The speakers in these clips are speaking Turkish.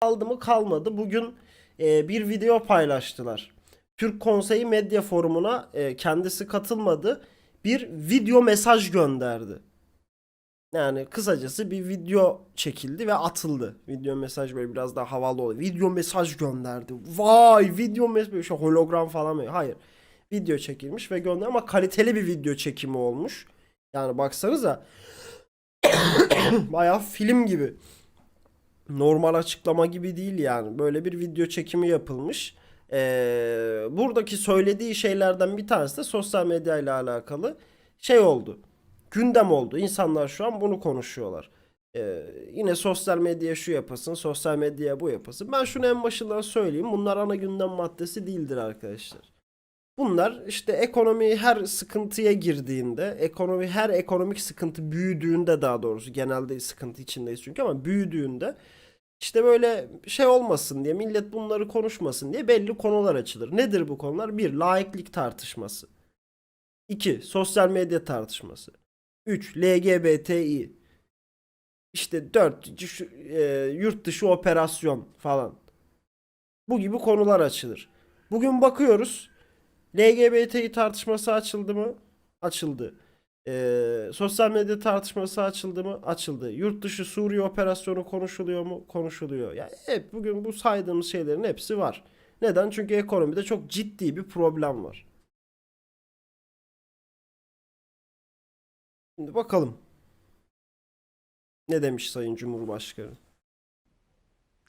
kaldı mı kalmadı. Bugün e, bir video paylaştılar. Türk Konseyi Medya Forumu'na e, kendisi katılmadı. Bir video mesaj gönderdi. Yani kısacası bir video çekildi ve atıldı. Video mesaj böyle biraz daha havalı oluyor. Video mesaj gönderdi. Vay video mesaj böyle şey hologram falan mı? Hayır. Video çekilmiş ve gönder ama kaliteli bir video çekimi olmuş. Yani baksanıza bayağı film gibi normal açıklama gibi değil yani. Böyle bir video çekimi yapılmış. Ee, buradaki söylediği şeylerden bir tanesi de sosyal medya ile alakalı şey oldu. Gündem oldu. İnsanlar şu an bunu konuşuyorlar. Ee, yine sosyal medyaya şu yapasın, sosyal medyaya bu yapasın. Ben şunu en başından söyleyeyim. Bunlar ana gündem maddesi değildir arkadaşlar. Bunlar işte ekonomi her sıkıntıya girdiğinde, ekonomi her ekonomik sıkıntı büyüdüğünde daha doğrusu genelde sıkıntı içindeyiz çünkü ama büyüdüğünde işte böyle şey olmasın diye millet bunları konuşmasın diye belli konular açılır. Nedir bu konular? Bir, laiklik tartışması. 2. Sosyal medya tartışması. 3. LGBTİ. İşte 4. yurt dışı operasyon falan. Bu gibi konular açılır. Bugün bakıyoruz. LGBTİ tartışması açıldı mı? Açıldı. Ee, sosyal medya tartışması açıldı mı? Açıldı. Yurt dışı Suriye operasyonu konuşuluyor mu? Konuşuluyor. Yani hep bugün bu saydığımız şeylerin hepsi var. Neden? Çünkü ekonomide çok ciddi bir problem var. Şimdi bakalım. Ne demiş Sayın Cumhurbaşkanı?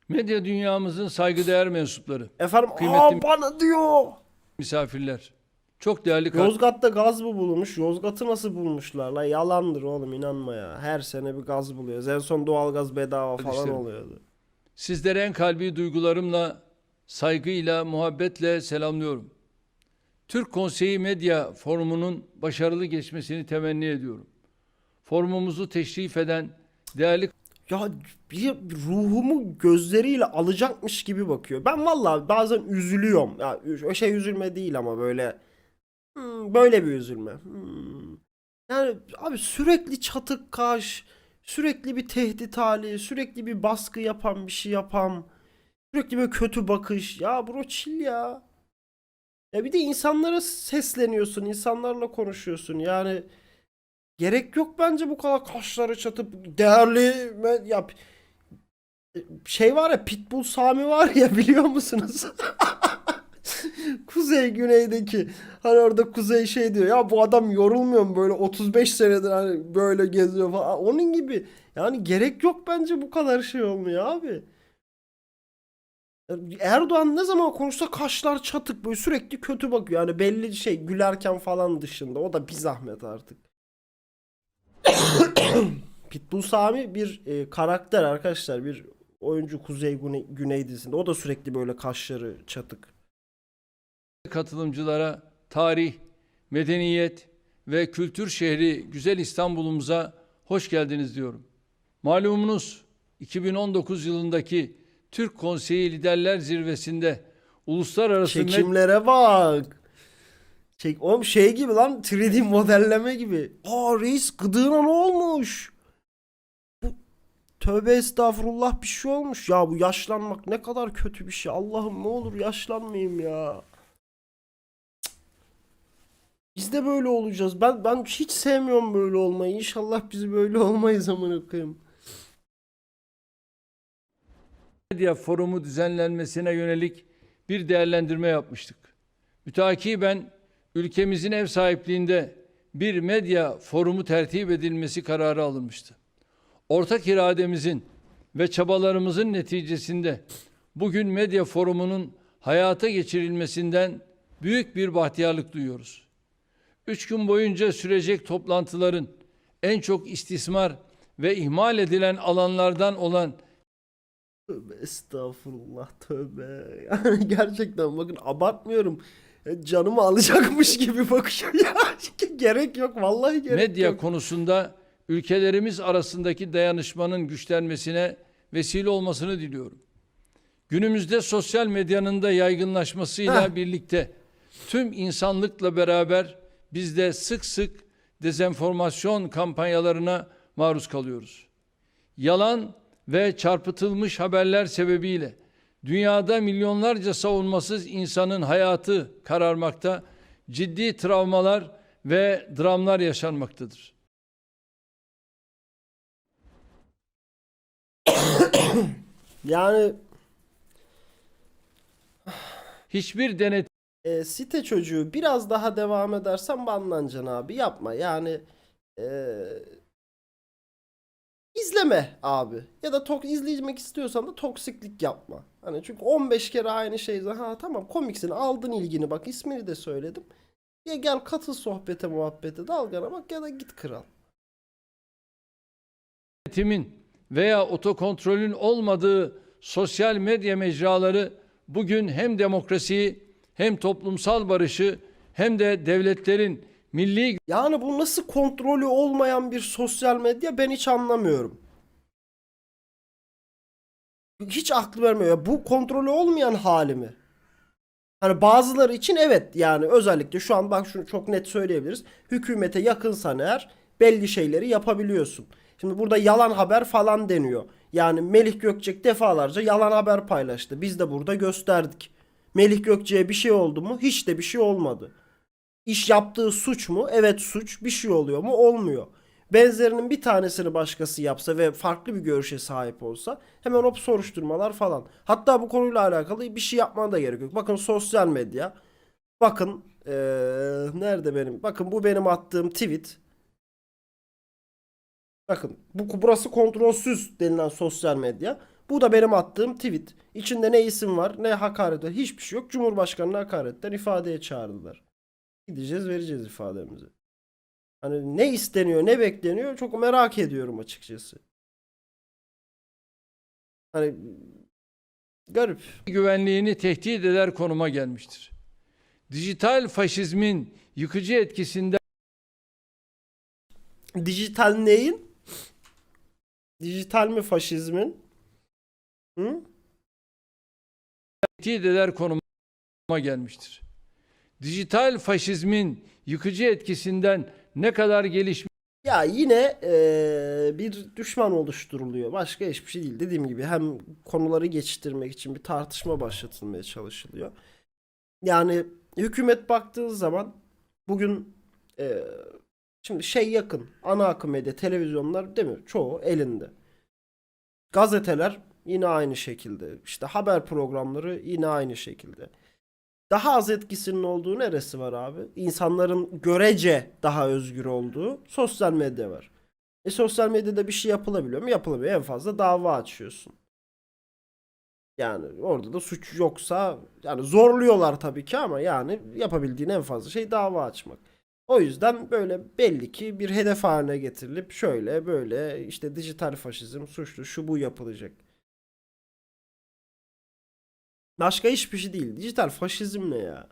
Medya dünyamızın saygıdeğer mensupları, Efendim Kıymetli- aa bana diyor. Misafirler, çok değerli kar- Yozgat'ta gaz mı bulunmuş? Yozgat'ı nasıl bulmuşlar? La yalandır oğlum inanma ya. Her sene bir gaz buluyoruz. En son doğalgaz bedava falan Kardeşlerim. oluyordu. sizlere en kalbi duygularımla, saygıyla, muhabbetle selamlıyorum. Türk Konseyi Medya Forumu'nun başarılı geçmesini temenni ediyorum. Forumumuzu teşrif eden değerli Ya bir ruhumu gözleriyle alacakmış gibi bakıyor. Ben vallahi bazen üzülüyorum. Ya o şey üzülme değil ama böyle hmm, böyle bir üzülme. Hmm. Yani abi sürekli çatık kaş, sürekli bir tehdit hali, sürekli bir baskı yapan bir şey yapan, sürekli böyle kötü bakış. Ya bro chill ya. Ya bir de insanlara sesleniyorsun, insanlarla konuşuyorsun. Yani gerek yok bence bu kadar kaşları çatıp değerli me- ya şey var ya Pitbull Sami var ya biliyor musunuz? Kuzey güneydeki hani orada kuzey şey diyor ya bu adam yorulmuyor mu böyle 35 senedir hani böyle geziyor falan onun gibi yani gerek yok bence bu kadar şey olmuyor abi. Erdoğan ne zaman konuşsa kaşlar çatık böyle sürekli kötü bakıyor yani belli şey gülerken falan dışında o da bir zahmet artık. Pitbull Sami bir e, karakter arkadaşlar bir oyuncu Kuzey Güney, Güney dizisinde o da sürekli böyle kaşları çatık. katılımcılara tarih, medeniyet ve kültür şehri güzel İstanbul'umuza hoş geldiniz diyorum. Malumunuz 2019 yılındaki Türk Konseyi Liderler Zirvesi'nde uluslararası Çekimlere bak. Çek oğlum şey gibi lan 3D modelleme gibi. Aa reis gıdığına ne olmuş? Bu tövbe estağfurullah bir şey olmuş. Ya bu yaşlanmak ne kadar kötü bir şey. Allah'ım ne olur yaşlanmayayım ya. Biz de böyle olacağız. Ben ben hiç sevmiyorum böyle olmayı. İnşallah biz böyle olmayız amına koyayım. Medya Forumu düzenlenmesine yönelik bir değerlendirme yapmıştık. Mütakiben ülkemizin ev sahipliğinde bir medya forumu tertip edilmesi kararı alınmıştı. Ortak irademizin ve çabalarımızın neticesinde bugün medya forumunun hayata geçirilmesinden büyük bir bahtiyarlık duyuyoruz. Üç gün boyunca sürecek toplantıların en çok istismar ve ihmal edilen alanlardan olan estağfurullah tövbe. Yani gerçekten bakın abartmıyorum. Ya Canımı alacakmış gibi bakıyor ya. gerek yok vallahi gerek medya yok. konusunda ülkelerimiz arasındaki dayanışmanın güçlenmesine vesile olmasını diliyorum. Günümüzde sosyal medyanın da yaygınlaşmasıyla Heh. birlikte tüm insanlıkla beraber biz de sık sık dezenformasyon kampanyalarına maruz kalıyoruz. Yalan ve çarpıtılmış haberler sebebiyle dünyada milyonlarca savunmasız insanın hayatı kararmakta, ciddi travmalar ve dramlar yaşanmaktadır. Yani Hiçbir denetim e, site çocuğu biraz daha devam edersen banlanacaksın abi. Yapma yani. E, izleme abi. Ya da tok izlemek istiyorsan da toksiklik yapma. Hani çünkü 15 kere aynı şey. Ha tamam komiksin aldın ilgini bak ismini de söyledim. Ya gel katıl sohbete muhabbete dalgana bak ya da git kral. denetimin veya otokontrolün olmadığı sosyal medya mecraları bugün hem demokrasiyi hem toplumsal barışı hem de devletlerin milli Yani bu nasıl kontrolü olmayan bir sosyal medya ben hiç anlamıyorum. Hiç aklı vermiyor. Bu kontrolü olmayan hali mi? Hani bazıları için evet yani özellikle şu an bak şunu çok net söyleyebiliriz. Hükümete yakınsan eğer belli şeyleri yapabiliyorsun. Şimdi burada yalan haber falan deniyor. Yani Melih Gökçek defalarca yalan haber paylaştı. Biz de burada gösterdik. Melih Gökçek'e bir şey oldu mu? Hiç de bir şey olmadı. İş yaptığı suç mu? Evet suç. Bir şey oluyor mu? Olmuyor. Benzerinin bir tanesini başkası yapsa ve farklı bir görüşe sahip olsa hemen hop soruşturmalar falan. Hatta bu konuyla alakalı bir şey yapmana da gerek yok. Bakın sosyal medya. Bakın eee, nerede benim? Bakın bu benim attığım tweet. Bakın bu burası kontrolsüz denilen sosyal medya. Bu da benim attığım tweet. İçinde ne isim var ne hakaret var. Hiçbir şey yok. Cumhurbaşkanına hakaretten ifadeye çağırdılar. Gideceğiz vereceğiz ifademizi. Hani ne isteniyor ne bekleniyor çok merak ediyorum açıkçası. Hani garip. güvenliğini tehdit eder konuma gelmiştir. Dijital faşizmin yıkıcı etkisinden Dijital neyin? Dijital mi faşizmin? Hı? tehdit eder konuma gelmiştir. Dijital faşizmin yıkıcı etkisinden ne kadar gelişmiş Ya yine eee, bir düşman oluşturuluyor. Başka hiçbir şey değil. Dediğim gibi hem konuları geçiştirmek için bir tartışma başlatılmaya çalışılıyor. Yani hükümet baktığı zaman bugün eee, şimdi şey yakın. Ana akım medya, televizyonlar değil mi? Çoğu elinde. Gazeteler yine aynı şekilde. İşte haber programları yine aynı şekilde. Daha az etkisinin olduğu neresi var abi? İnsanların görece daha özgür olduğu sosyal medya var. E sosyal medyada bir şey yapılabiliyor mu? Yapılamıyor. En fazla dava açıyorsun. Yani orada da suç yoksa yani zorluyorlar tabii ki ama yani yapabildiğin en fazla şey dava açmak. O yüzden böyle belli ki bir hedef haline getirilip şöyle böyle işte dijital faşizm suçlu şu bu yapılacak. Başka hiçbir şey değil. Dijital faşizm ne ya?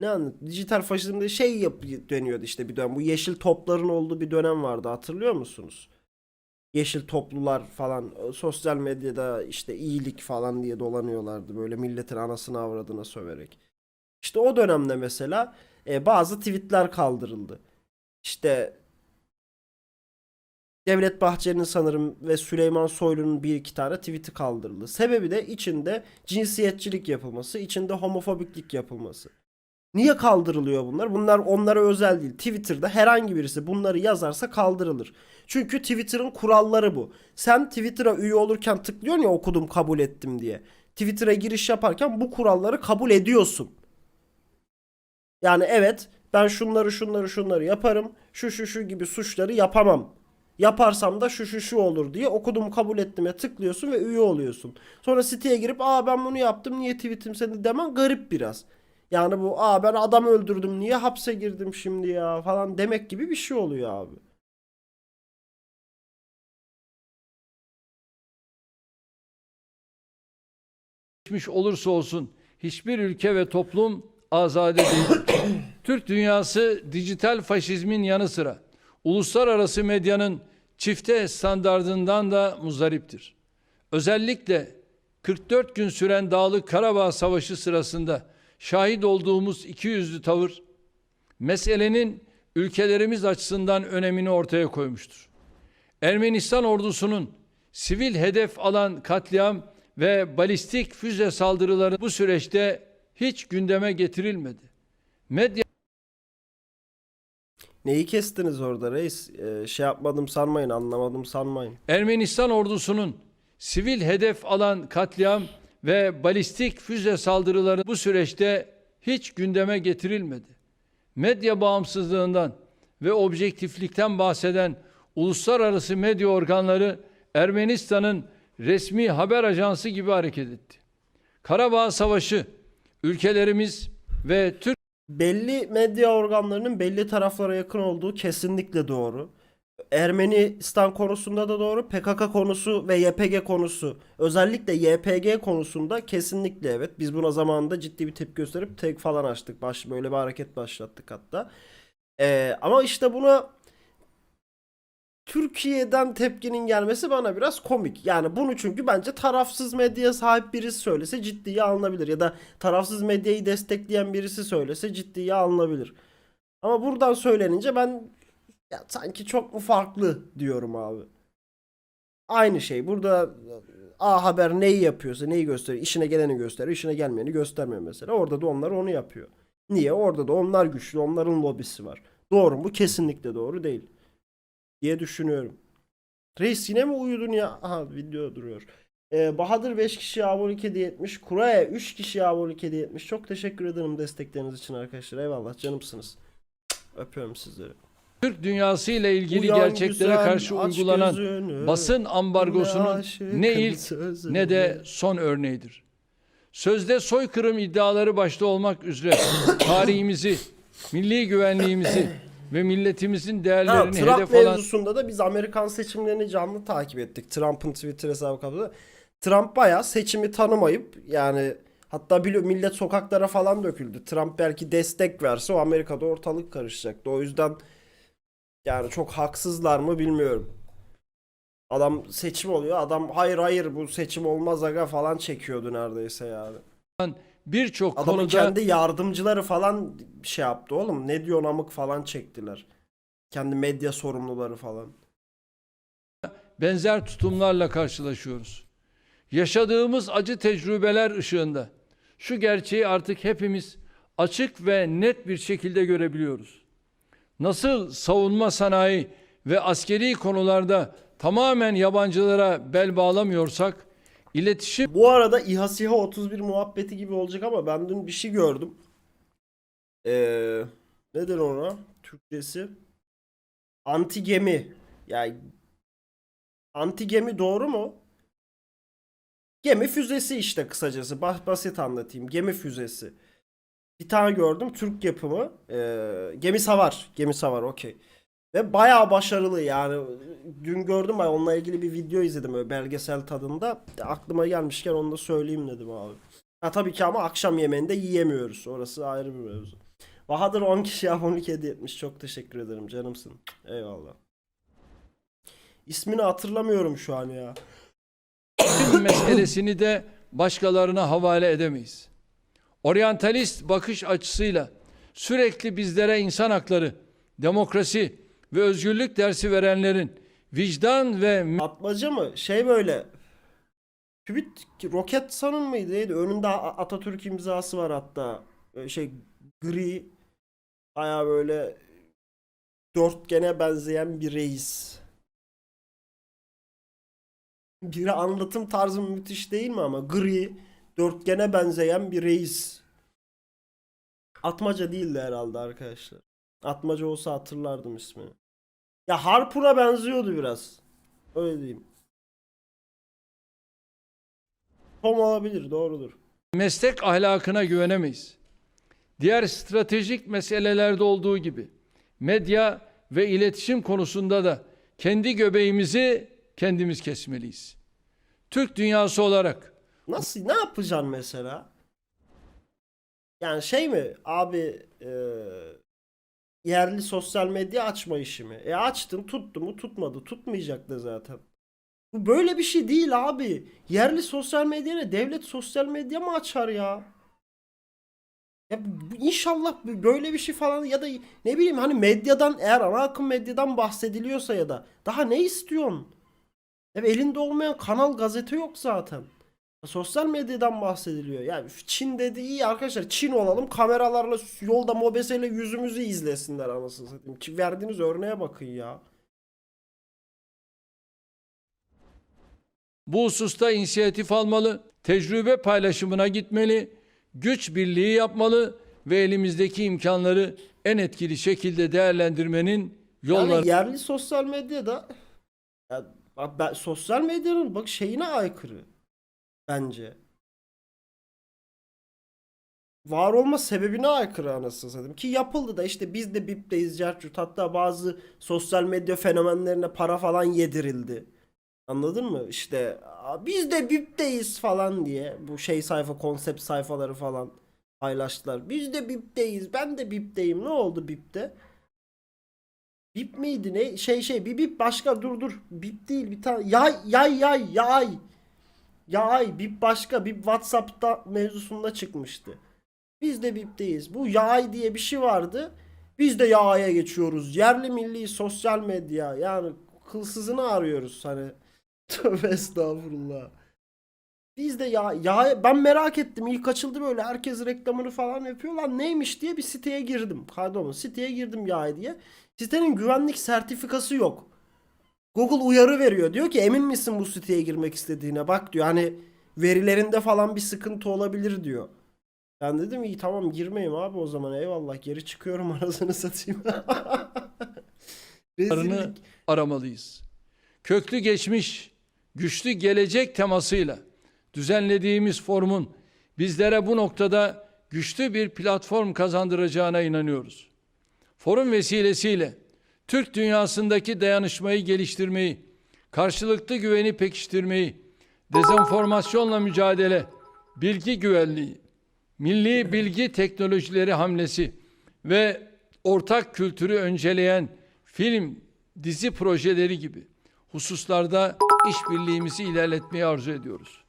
Ne anlat? Dijital faşizmde şey yap deniyordu işte bir dönem. Bu yeşil topların olduğu bir dönem vardı. Hatırlıyor musunuz? Yeşil toplular falan sosyal medyada işte iyilik falan diye dolanıyorlardı böyle milletin anasını avradına söverek. İşte o dönemde mesela e, bazı tweetler kaldırıldı. İşte Devlet Bahçeli'nin sanırım ve Süleyman Soylu'nun bir iki tane tweet'i kaldırıldı. Sebebi de içinde cinsiyetçilik yapılması, içinde homofobiklik yapılması. Niye kaldırılıyor bunlar? Bunlar onlara özel değil. Twitter'da herhangi birisi bunları yazarsa kaldırılır. Çünkü Twitter'ın kuralları bu. Sen Twitter'a üye olurken tıklıyorsun ya okudum kabul ettim diye. Twitter'a giriş yaparken bu kuralları kabul ediyorsun. Yani evet ben şunları şunları şunları yaparım. Şu şu şu gibi suçları yapamam. Yaparsam da şu şu şu olur diye okudum kabul ettim'e tıklıyorsun ve üye oluyorsun. Sonra siteye girip aa ben bunu yaptım niye tweetim seni demen garip biraz. Yani bu aa ben adam öldürdüm niye hapse girdim şimdi ya falan demek gibi bir şey oluyor abi. gelişmiş olursa olsun hiçbir ülke ve toplum azade değil. Türk dünyası dijital faşizmin yanı sıra uluslararası medyanın çifte standardından da muzdariptir. Özellikle 44 gün süren Dağlık Karabağ Savaşı sırasında şahit olduğumuz ikiyüzlü tavır meselenin ülkelerimiz açısından önemini ortaya koymuştur. Ermenistan ordusunun sivil hedef alan katliam ve balistik füze saldırıları bu süreçte hiç gündeme getirilmedi. Medya Neyi kestiniz orada reis? Ee, şey yapmadım sanmayın, anlamadım sanmayın. Ermenistan ordusunun sivil hedef alan katliam ve balistik füze saldırıları bu süreçte hiç gündeme getirilmedi. Medya bağımsızlığından ve objektiflikten bahseden uluslararası medya organları Ermenistan'ın resmi haber ajansı gibi hareket etti. Karabağ Savaşı ülkelerimiz ve Türk Belli medya organlarının belli taraflara yakın olduğu kesinlikle doğru. Ermenistan konusunda da doğru. PKK konusu ve YPG konusu özellikle YPG konusunda kesinlikle evet. Biz buna zamanında ciddi bir tepki gösterip tek falan açtık. Baş, böyle bir hareket başlattık hatta. Ee, ama işte buna Türkiye'den tepkinin gelmesi bana biraz komik. Yani bunu çünkü bence tarafsız medyaya sahip birisi söylese ciddiye alınabilir. Ya da tarafsız medyayı destekleyen birisi söylese ciddiye alınabilir. Ama buradan söylenince ben ya sanki çok mu farklı diyorum abi. Aynı şey. Burada A Haber neyi yapıyorsa neyi gösteriyor. işine geleni gösteriyor. işine gelmeyeni göstermiyor mesela. Orada da onlar onu yapıyor. Niye? Orada da onlar güçlü. Onların lobisi var. Doğru mu? Kesinlikle doğru değil. Diye düşünüyorum. Reis yine mi uyudun ya? Aha video duruyor. Ee, Bahadır 5 kişi abonelik hediye etmiş. Kuraya 3 kişi abonelik hediye etmiş. Çok teşekkür ederim destekleriniz için arkadaşlar. Eyvallah canımsınız. Öpüyorum sizleri. Türk dünyası ile ilgili Uyan gerçeklere güzel, karşı uygulanan gözünü, basın ambargosunun ne ilk sözünü. ne de son örneğidir. Sözde soykırım iddiaları başta olmak üzere tarihimizi, milli güvenliğimizi ve milletimizin Ha, değerlerini Trump hedef alan mevzusunda da biz Amerikan seçimlerini canlı takip ettik. Trump'ın Twitter hesabı kapıda. Trump bayağı seçimi tanımayıp yani hatta biliyor millet sokaklara falan döküldü. Trump belki destek verse o Amerika'da ortalık karışacaktı. O yüzden yani çok haksızlar mı bilmiyorum. Adam seçim oluyor. Adam hayır hayır bu seçim olmaz aga falan çekiyordu neredeyse yani. Birçok Adamın konuda kendi yardımcıları falan şey yaptı oğlum. Ne diyor amık falan çektiler. Kendi medya sorumluları falan. benzer tutumlarla karşılaşıyoruz. Yaşadığımız acı tecrübeler ışığında şu gerçeği artık hepimiz açık ve net bir şekilde görebiliyoruz. Nasıl savunma sanayi ve askeri konularda tamamen yabancılara bel bağlamıyorsak, iletişim Bu arada İHA SİHA 31 muhabbeti gibi olacak ama ben dün bir şey gördüm. Ee, nedir ona? Türkçesi? Anti gemi. Yani anti gemi doğru mu? Gemi füzesi işte kısacası. Bas- basit anlatayım. Gemi füzesi. Bir tane gördüm Türk yapımı. Ee, gemi savar. Gemi savar okey. Ve bayağı başarılı yani. Dün gördüm ben onunla ilgili bir video izledim öyle belgesel tadında. Aklıma gelmişken onu da söyleyeyim dedim abi. Ha tabii ki ama akşam yemeğinde yiyemiyoruz. Orası ayrı bir mevzu. Bahadır 10 kişi abonelik hediye etmiş. Çok teşekkür ederim canımsın. Eyvallah. İsmini hatırlamıyorum şu an ya. meselesini de başkalarına havale edemeyiz. Oryantalist bakış açısıyla sürekli bizlere insan hakları, demokrasi ve özgürlük dersi verenlerin vicdan ve Atmaca mı? Şey böyle. Kübit roket sanın mıydı? Neydi? Önünde Atatürk imzası var hatta. Böyle Şey gri. Baya böyle dörtgene benzeyen bir reis. Bir anlatım tarzı müthiş değil mi ama? Gri, dörtgene benzeyen bir reis. Atmaca değildi herhalde arkadaşlar. Atmaca olsa hatırlardım ismini. Ya Harpun'a benziyordu biraz. Öyle diyeyim. Tom olabilir, doğrudur. meslek ahlakına güvenemeyiz. Diğer stratejik meselelerde olduğu gibi medya ve iletişim konusunda da kendi göbeğimizi kendimiz kesmeliyiz. Türk dünyası olarak Nasıl, ne yapacaksın mesela? Yani şey mi abi e, yerli sosyal medya açma işi mi? E açtın tuttu mu tutmadı tutmayacak da zaten. Bu böyle bir şey değil abi. Yerli sosyal medya ne? Devlet sosyal medya mı açar ya? Ya inşallah böyle bir şey falan ya da ne bileyim hani medyadan eğer ana akım medyadan bahsediliyorsa ya da daha ne istiyorsun? Hep elinde olmayan kanal gazete yok zaten. Sosyal medyadan bahsediliyor. Yani Çin dedi iyi arkadaşlar Çin olalım kameralarla yolda mobeseyle yüzümüzü izlesinler anasını satayım. Ki verdiğiniz örneğe bakın ya. Bu hususta inisiyatif almalı, tecrübe paylaşımına gitmeli, güç birliği yapmalı ve elimizdeki imkanları en etkili şekilde değerlendirmenin yolları Yani yerli sosyal medyada ya, ben, sosyal medyanın bak şeyine aykırı bence. Var olma sebebine aykırı anasını satayım. Ki yapıldı da işte biz de BİP'teyiz Cercut. Hatta bazı sosyal medya fenomenlerine para falan yedirildi. Anladın mı? İşte "Aa, biz de BİP'teyiz falan diye bu şey sayfa konsept sayfaları falan paylaştılar. Biz de BİP'teyiz. Ben de BİP'teyim. Ne oldu BİP'te? Bip miydi ne? Şey şey bir bip başka dur dur. Bip değil bir tane. Yay yay yay yay. Yay bip başka. Bip Whatsapp'ta mevzusunda çıkmıştı. Biz de bipteyiz. Bu yay diye bir şey vardı. Biz de yaya geçiyoruz. Yerli milli sosyal medya. Yani kılsızını arıyoruz hani. Tövbe estağfurullah. Biz de ya, ya ben merak ettim. İlk açıldı böyle herkes reklamını falan yapıyor. Lan neymiş diye bir siteye girdim. Pardon siteye girdim ya diye. Sitenin güvenlik sertifikası yok. Google uyarı veriyor. Diyor ki emin misin bu siteye girmek istediğine? Bak diyor hani verilerinde falan bir sıkıntı olabilir diyor. Ben dedim iyi tamam girmeyeyim abi o zaman eyvallah geri çıkıyorum arasını satayım. Rezillik. aramalıyız. Köklü geçmiş, güçlü gelecek temasıyla düzenlediğimiz forumun bizlere bu noktada güçlü bir platform kazandıracağına inanıyoruz. Forum vesilesiyle Türk dünyasındaki dayanışmayı geliştirmeyi, karşılıklı güveni pekiştirmeyi, dezenformasyonla mücadele, bilgi güvenliği, milli bilgi teknolojileri hamlesi ve ortak kültürü önceleyen film, dizi projeleri gibi hususlarda işbirliğimizi ilerletmeyi arzu ediyoruz.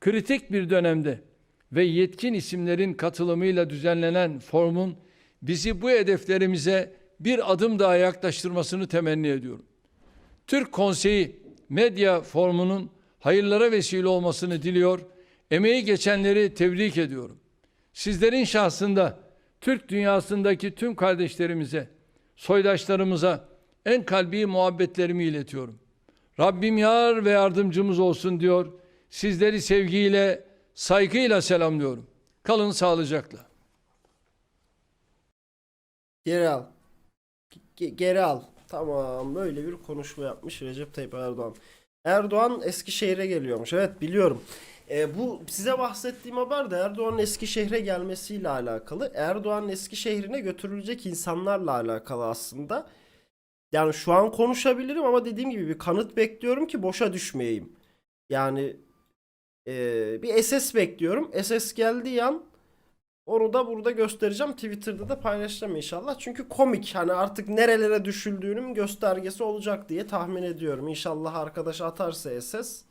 Kritik bir dönemde ve yetkin isimlerin katılımıyla düzenlenen forumun bizi bu hedeflerimize bir adım daha yaklaştırmasını temenni ediyorum. Türk Konseyi Medya Forumu'nun hayırlara vesile olmasını diliyor, emeği geçenleri tebrik ediyorum. Sizlerin şahsında Türk dünyasındaki tüm kardeşlerimize, soydaşlarımıza en kalbi muhabbetlerimi iletiyorum. Rabbim yar ve yardımcımız olsun diyor. Sizleri sevgiyle, saygıyla selamlıyorum. Kalın sağlıcakla. Geri al. Ge- geri al. Tamam böyle bir konuşma yapmış Recep Tayyip Erdoğan. Erdoğan Eskişehir'e geliyormuş. Evet biliyorum. E, bu size bahsettiğim haber de Erdoğan'ın Eskişehir'e gelmesiyle alakalı. Erdoğan'ın Eskişehir'ine götürülecek insanlarla alakalı aslında. Yani şu an konuşabilirim ama dediğim gibi bir kanıt bekliyorum ki boşa düşmeyeyim. Yani e, bir SS bekliyorum. SS geldiği an onu da burada göstereceğim. Twitter'da da paylaşacağım inşallah. Çünkü komik. Hani artık nerelere düşüldüğünün göstergesi olacak diye tahmin ediyorum. İnşallah arkadaş atarsa SS.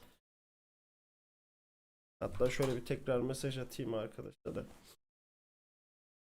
Hatta şöyle bir tekrar mesaj atayım arkadaşlara da.